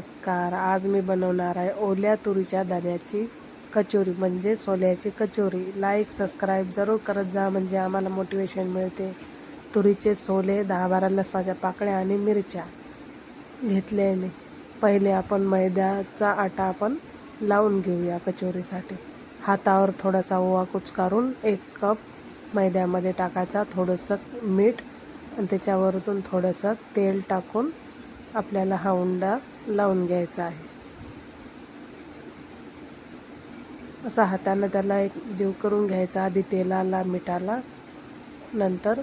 नमस्कार. आज मी बनवणार आहे ओल्या तुरीच्या दाण्याची कचोरी म्हणजे सोल्याची कचोरी. लाईक सबस्क्राईब जरूर करत जा म्हणजे आम्हाला मोटिवेशन मिळते. तुरीचे सोले दहा बारा लसणाच्या पाकळ्या आणि मिरच्या घेतले मी. पहिले आपण मैद्याचा आटा आपण लावून घेऊया कचोरीसाठी. हातावर थोडासा ओवा कुचकारून एक कप मैद्यामध्ये टाकायचा थोडंसं मीठ आणि त्याच्यावरतून थोडंसं तेल टाकून आपल्याला हा उंडा लावून घ्यायचा आहे. असा हातानं त्याला एक जीव करून घ्यायचा आधी तेलाला मिठाला. नंतर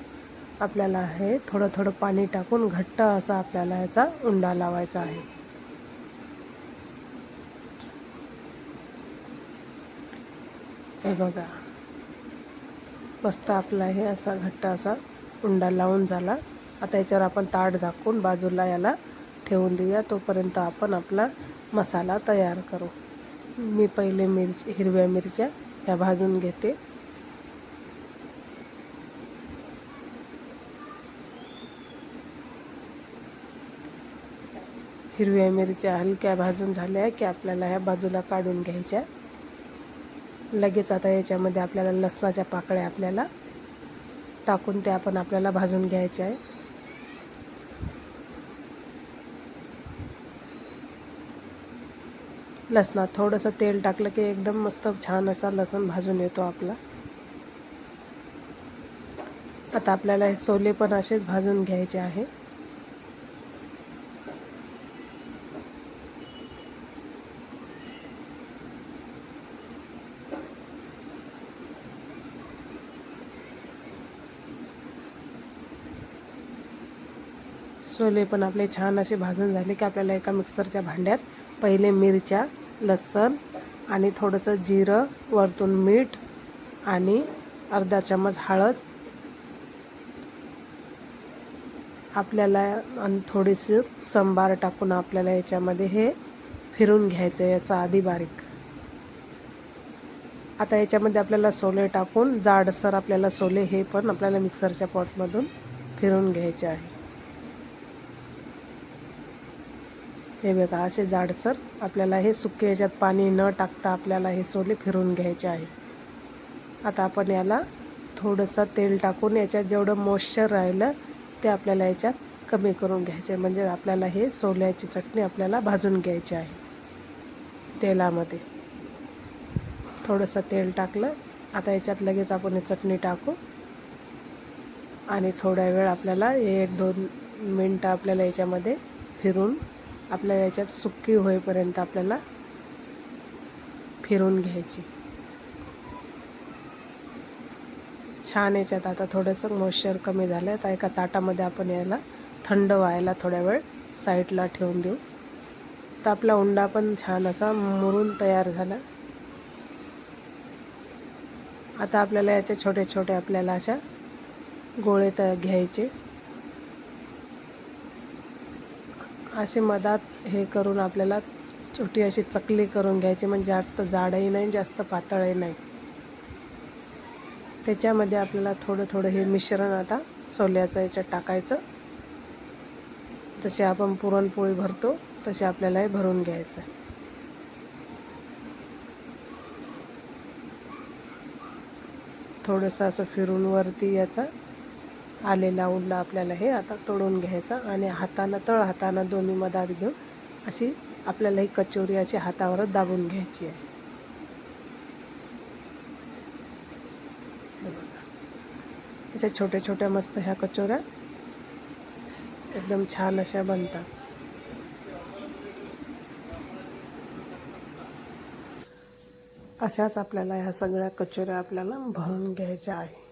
आपल्याला हे थोडं थोडं पाणी टाकून घट्ट असा आपल्याला याचा उंडा लावायचा आहे. हे बघा. मस्त आपला हे असा घट्ट असा उंडा लावून झाला. आता याच्यावर आपण ताट झाकून बाजूला याला ठेवून देऊया. तोपर्यंत आपण आपला मसाला तयार करू. मी पहिले मिरची हिरव्या मिरच्या ह्या भाजून घेते. हिरव्या मिरच्या हलक्या भाजून झाल्या की आपल्याला ह्या बाजूला काढून घ्यायच्या. लगेच आता याच्यामध्ये आपल्याला लसणाच्या पाकळ्या आपल्याला टाकून ते आपण आपल्याला भाजून घ्यायचे आहे लसणात थोडंसं तेल टाकलं की एकदम मस्त छान असा लसूण भाजून येतो आपला. आता आपल्याला हे सोले पण असेच भाजून घ्यायचे आहे. सोले पण आपले छान असे भाजून झाले की आपल्याला एका मिक्सरच्या भांड्यात पहिले मिरच्या लसूण आणि थोडंसं जिरं वरतून मीठ आणि अर्धा चमच हळद. आपल्याला आणि थोडीशी संबार टाकून आपल्याला याच्यामध्ये हे फिरून घ्यायचं आहे याचं आधी बारीक. आता याच्यामध्ये आपल्याला सोले टाकून जाडसर आपल्याला सोले हे पण आपल्याला मिक्सरच्या पॉटमधून फिरून घ्यायचे आहे. हे बघा असे जाडसर आपल्याला हे सुके याच्यात पाणी न टाकता आपल्याला हे सोले फिरून घ्यायचे आहे. आता आपण याला थोडंसं तेल टाकून याच्यात जेवढं मॉइश्चर राहिलं ते आपल्याला याच्यात कमी करून घ्यायचे म्हणजे आपल्याला हे सोल्याची चटणी आपल्याला भाजून घ्यायची आहे तेलामध्ये. थोडंसं तेल टाकलं आता याच्यात लगेच आपण ही चटणी टाकू. आणि थोड्या वेळ आपल्याला एक दोन मिनटं आपल्याला याच्यामध्ये फिरून आपल्या याच्यात सुक्की होईपर्यंत आपल्याला फिरून घ्यायची. छान याच्यात आता थोडंसं मॉइश्चर कमी झालं आहे तर एका ताटामध्ये आपण याला थंड व्हायला थोड्या वेळ साईडला ठेवून देऊ. तर आपला उंडा पण छान असा मुरून तयार झाला. आता आपल्याला याच्या छोटे छोटे आपल्याला अशा गोळे त घ्यायचे. असे मधात हे करून आपल्याला छोटी अशी चकली करून घ्यायची म्हणजे जास्त जाडही नाही जास्त पातळही नाही. त्याच्यामध्ये आपल्याला थोडं थोडं हे मिश्रण आता सोल्याचं याच्यात टाकायचं. जसे आपण पुरणपोळी भरतो तसे आपल्याला हे भरून घ्यायचं. थोडंसं असं फिरून वरती याचा आलेला उरला आपल्याला हे आता तोडून घ्यायचा आणि हातानं तळ हातानं दोन्ही मधात घेऊन अशी आपल्याला ही कचोरी अशी हातावरच दाबून घ्यायची आहे. अशा छोट्या छोट्या मस्त ह्या कचोऱ्या एकदम छान अशा बनतात. अशाच आपल्याला ह्या सगळ्या कचोऱ्या आपल्याला भरून घ्यायच्या आहे.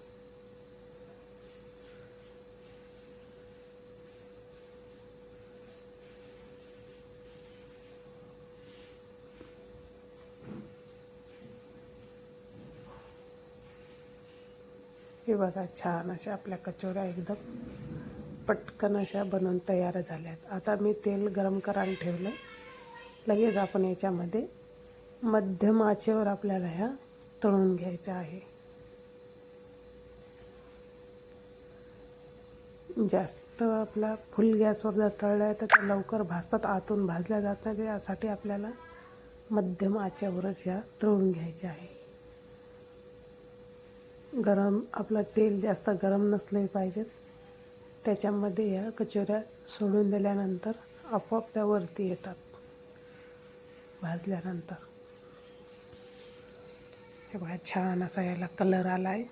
हे बघा छान अशा आपल्या कचोऱ्या एकदम पटकन अशा बनवून तयार झाल्या आहेत आता मी तेल गरम करायला ठेवलं लगेच आपण याच्यामध्ये मध्यम आचेवर आपल्याला ह्या तळून घ्यायच्या आहे. जास्त आपला फुल गॅसवर जर तळल्या तर त्या लवकर भाजतात आतून भाजल्या जात नाही यासाठी आपल्याला मध्यम आचेवरच ह्या तळून घ्यायच्या आहे. गरम आपलं तेल जास्त गरम नसले पाहिजेत त्याच्यामध्ये या कचोऱ्या सोडून दिल्यानंतर आपोआप त्या वरती येतात भाजल्यानंतर. हे बघा छान असा याला कलर आला आहे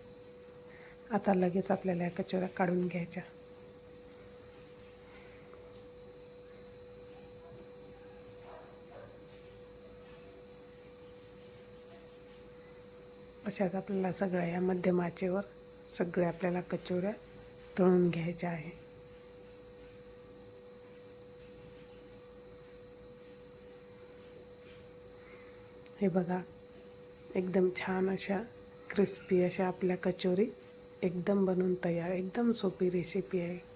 आता लगेच आपल्याला या कचोऱ्या काढून घ्यायच्या. अशाच आपल्याला सगळ्या या मध्यम आचेवर सगळ्या आपल्याला कचोऱ्या तळून हे बघा, एकदम छान अशा क्रिस्पी अशा आपल्या कचोरी एकदम बनवून तयार, एकदम सोपी रेसिपी आहे.